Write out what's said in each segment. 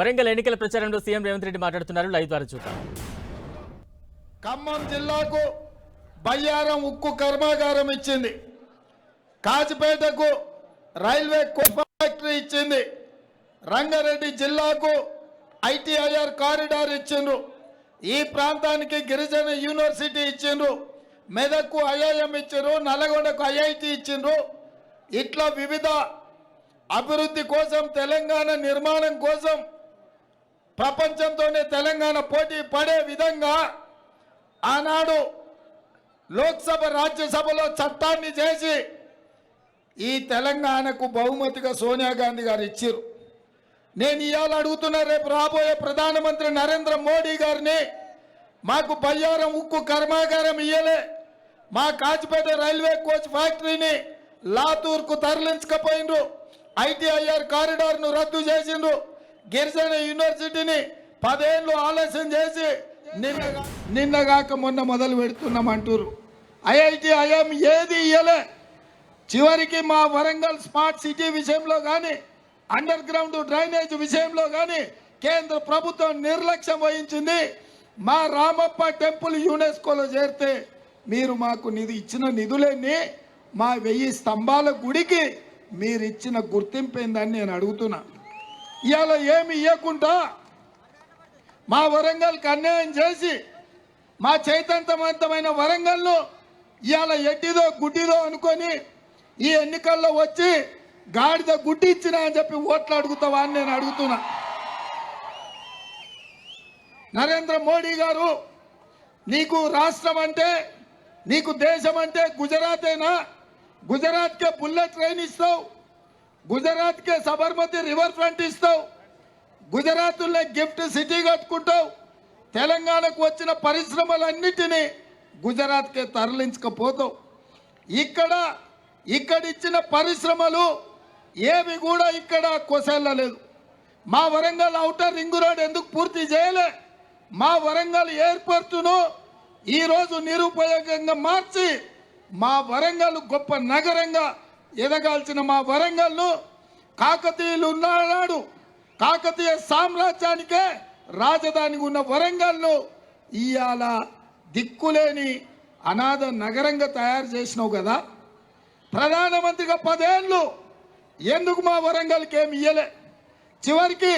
వరంగల్ ఎన్నికల ప్రచారంలో సీఎం రేవంత్ రెడ్డి మాట్లాడుతున్నారు. లైవ్ ద్వారా చూద్దాం. ఖమ్మం జిల్లాకు బయ్యారం ఉక్కు కర్మాగారం ఇచ్చింది. కాచిపేటకు రైల్వే ఫ్యాక్టరీ ఇచ్చింది. రంగారెడ్డి జిల్లాకు ఐటీఐఆర్ కారిడార్ ఇచ్చిండ్రు. ఈ ప్రాంతానికి గిరిజన యూనివర్సిటీ ఇచ్చిండ్రు. మెదక్కు ఐఐఎం ఇచ్చిండ్రు. నల్గొండకు ఐఐటి ఇచ్చిండ్రు. ఇట్లా వివిధ అభివృద్ధి కోసం తెలంగాణ నిర్మాణం కోసం ప్రపంచంతోనే తెలంగాణ పోటీ పడే విధంగా ఆనాడు లోక్సభ రాజ్యసభలో చట్టాన్ని చేసి ఈ తెలంగాణకు బహుమతిగా సోనియా గాంధీ గారు ఇచ్చారు నేను ఇవాళ అడుగుతున్న రేపు రాబోయే ప్రధానమంత్రి నరేంద్ర మోడీ గారిని మాకు బయ్యారం ఉక్కు కర్మాగారం ఇయ్యలే. మా కాచిపేట రైల్వే కోచ్ ఫ్యాక్టరీని లాతూర్కు తరలించకపోయిండ్రు. ఐటీఐఆర్ కారిడార్ను రద్దు చేసిండ్రు. గిరిజన యూనివర్సిటీని పదేళ్ళు ఆలస్యం చేసి నిన్న నిన్నగాక మొన్న మొదలు పెడుతున్నాం అంటారు ఐఐటి ఐఎం ఏది ఇయ్యలే. చివరికి మా వరంగల్ స్మార్ట్ సిటీ విషయంలో కానీ అండర్ గ్రౌండ్ డ్రైనేజ్ విషయంలో కానీ కేంద్ర ప్రభుత్వం నిర్లక్ష్యం వహించింది. మా రామప్ప టెంపుల్ యునెస్కోలో చేరితే మీరు మాకు నిధి ఇచ్చిన నిధులన్నీ మా వెయ్యి స్తంభాల గుడికి మీరు ఇచ్చిన గుర్తింపు ఏందని నేను అడుగుతున్నా. ఇవాళ ఏమి ఇవ్వకుండా మా వరంగల్కి అన్యాయం చేసి మా చైతన్యవంతమైన వరంగల్ను ఇవాళ ఎడ్డిదో గుడ్డిదో అనుకొని ఈ ఎన్నికల్లో వచ్చి గాడిద గుడ్డి ఇచ్చినా అని చెప్పి ఓట్లు అడుగుతావా అని నేను అడుగుతున్నా. నరేంద్ర మోడీ గారు నీకు రాష్ట్రం అంటే నీకు దేశం అంటే గుజరాతేనా? గుజరాత్కే బుల్లెట్ ట్రైన్ ఇస్తావు. గుజరాత్కే సబర్మతి రివర్ ఫ్రంట్ ఇస్తావు. గుజరాత్లో గిఫ్ట్ సిటీ కట్టుకుంటావు. తెలంగాణకు వచ్చిన పరిశ్రమలన్నిటినీ గుజరాత్కే తరలించకపోతావు. ఇక్కడ ఇక్కడ ఇచ్చిన పరిశ్రమలు ఏవి కూడా ఇక్కడ కొసెళ్ళలేదు. మా వరంగల్ అవుటర్ రింగ్ రోడ్ ఎందుకు పూర్తి చేయలే? మా వరంగల్ ఎయిర్పోర్టును ఈరోజు నిరుపయోగంగా మార్చి మా వరంగల్ గొప్ప నగరంగా ఎదగాల్సిన మా వరంగల్లో కాకతీయులు ఉన్నాడు కాకతీయ సామ్రాజ్యానికే రాజధానిగా ఉన్న వరంగల్లో ఇవాళ దిక్కులేని అనాథ నగరంగా తయారు చేసినావు కదా. ప్రధానమంత్రిగా పదేళ్ళు ఎందుకు మా వరంగల్కి ఏమి ఇయ్యలే? చివరికి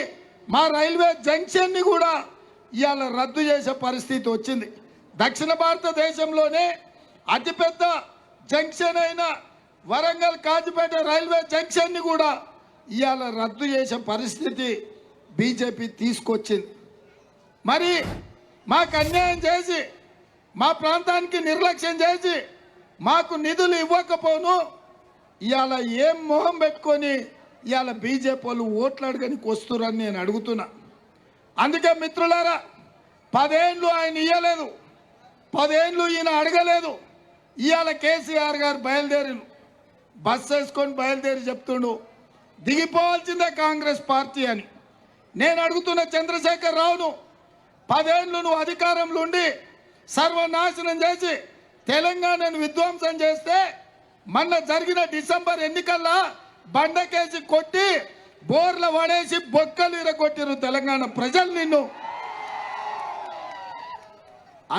మా రైల్వే జంక్షన్ని కూడా ఇవాళ రద్దు చేసే పరిస్థితి వచ్చింది. దక్షిణ భారతదేశంలోనే అతిపెద్ద జంక్షన్ అయిన వరంగల్ కాజిపేట రైల్వే జంక్షన్ని కూడా ఇవాళ రద్దు చేసే పరిస్థితి బీజేపీ తీసుకొచ్చింది. మరి మాకు అన్యాయం చేసి మా ప్రాంతానికి నిర్లక్ష్యం చేసి మాకు నిధులు ఇవ్వకపోను ఇవాళ ఏం మొహం పెట్టుకొని ఇవాళ బీజేపీ వాళ్ళు ఓట్లు అడగనికి వస్తురని నేను అడుగుతున్నా. అందుకే మిత్రులారా పదేళ్ళు ఆయన ఇయ్యలేదు పదేళ్ళు ఈయన అడగలేదు ఇవాళ కేసీఆర్ గారు బయలుదేరిను బస్ వేసుకొని బయలుదేరి చెప్తుండు దిగిపోవాల్సిందే కాంగ్రెస్ పార్టీ అని. నేను అడుగుతున్న చంద్రశేఖర్ రావును పదేళ్ళు నువ్వు అధికారంలో ఉండి సర్వనాశనం చేసి తెలంగాణను విధ్వంసం చేస్తే మొన్న జరిగిన డిసెంబర్ ఎన్నికల్లో బండకేసి కొట్టి బోర్ల పడేసి బొక్కలు ఇరగొట్టిరు తెలంగాణ ప్రజలు నిన్ను.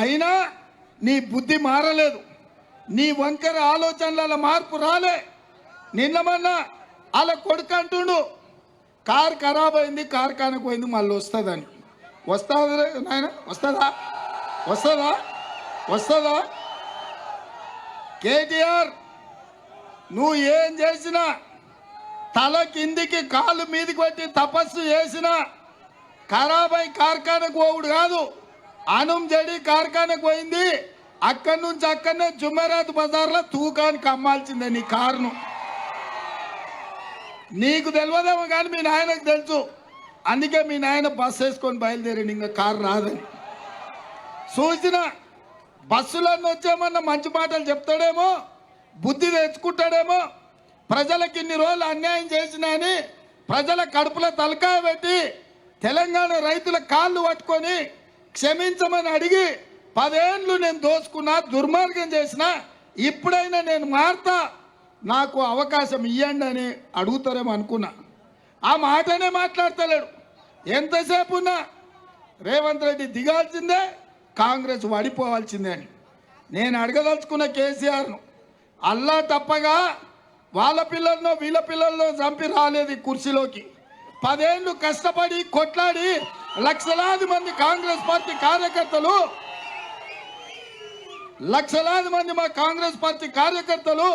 అయినా నీ బుద్ధి మారలేదు. నీ వంకర ఆలోచనల మార్పు రాలే. నిన్నమన్నా అలా కొడుకు అంటుండు కార్ ఖరాబ్ అయింది కార్ఖానకు పోయింది మళ్ళీ వస్తుందని. వస్తుందా నాయన వస్తుందా? వస్తుందా? వస్తుందా? కేటీఆర్ నువ్వు ఏం చేసినా తల కిందికి కాలు మీదికి పెట్టి తపస్సు చేసినా ఖరాబ్ అయి కార్ఖానకు పోవుడు కాదు. అనం జడి కార్ఖానకు పోయింది. అక్కడి నుంచి అక్కడనే జుమరాత్ బజార్లో తూకానికి అమ్మాల్సిందే నీ కారును. నీకు తెలియదేమో కానీ మీ నాయనకు తెలుసు. అందుకే మీ నాయన బస్సు వేసుకొని బయలుదేరండి ఇంకా కారు రాదని. చూసిన బస్సులన్నీ వచ్చేమన్నా మంచి మాటలు చెప్తాడేమో బుద్ధి తెచ్చుకుంటాడేమో ప్రజలకు ఇన్ని రోజులు అన్యాయం చేసినా అని ప్రజల కడుపులో తలకాయ పెట్టి తెలంగాణ రైతుల కాళ్ళు పట్టుకొని క్షమించమని అడిగి పదేళ్ళు నేను దోచుకున్నా దుర్మార్గం చేసిన ఇప్పుడైనా నేను మారుతా. నాకు అవకాశం ఇవ్వండి అని అడుగుతారేమో అనుకున్నా. ఆ మాటనే మాట్లాడతలేడు. ఎంతసేపు ఉన్నా రేవంత్ రెడ్డి దిగాల్సిందే కాంగ్రెస్ వడిపోవాల్సిందే అని. నేను అడగదలుచుకున్న కేసీఆర్ను అల్లా తప్పగా వాళ్ళ పిల్లల్లో వీళ్ళ పిల్లల్లో చంపి రాలేదు కుర్చీలోకి. పదేళ్ళు కష్టపడి కొట్లాడి లక్షలాది మంది కాంగ్రెస్ పార్టీ కార్యకర్తలు లక్షలాది మంది మా కాంగ్రెస్ పార్టీ కార్యకర్తలు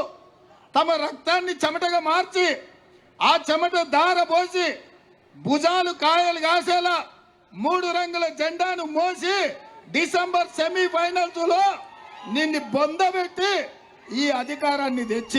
తమ రక్తాన్ని చెమటగా మార్చి ఆ చెమట దార పోసి భుజాలు కాయలు కాసేలా మూడు రంగుల జెండాను మోసి డిసెంబర్ సెమీఫైనల్స్లో నిన్ను బొందబెట్టి ఈ అధికారాన్ని తెచ్చి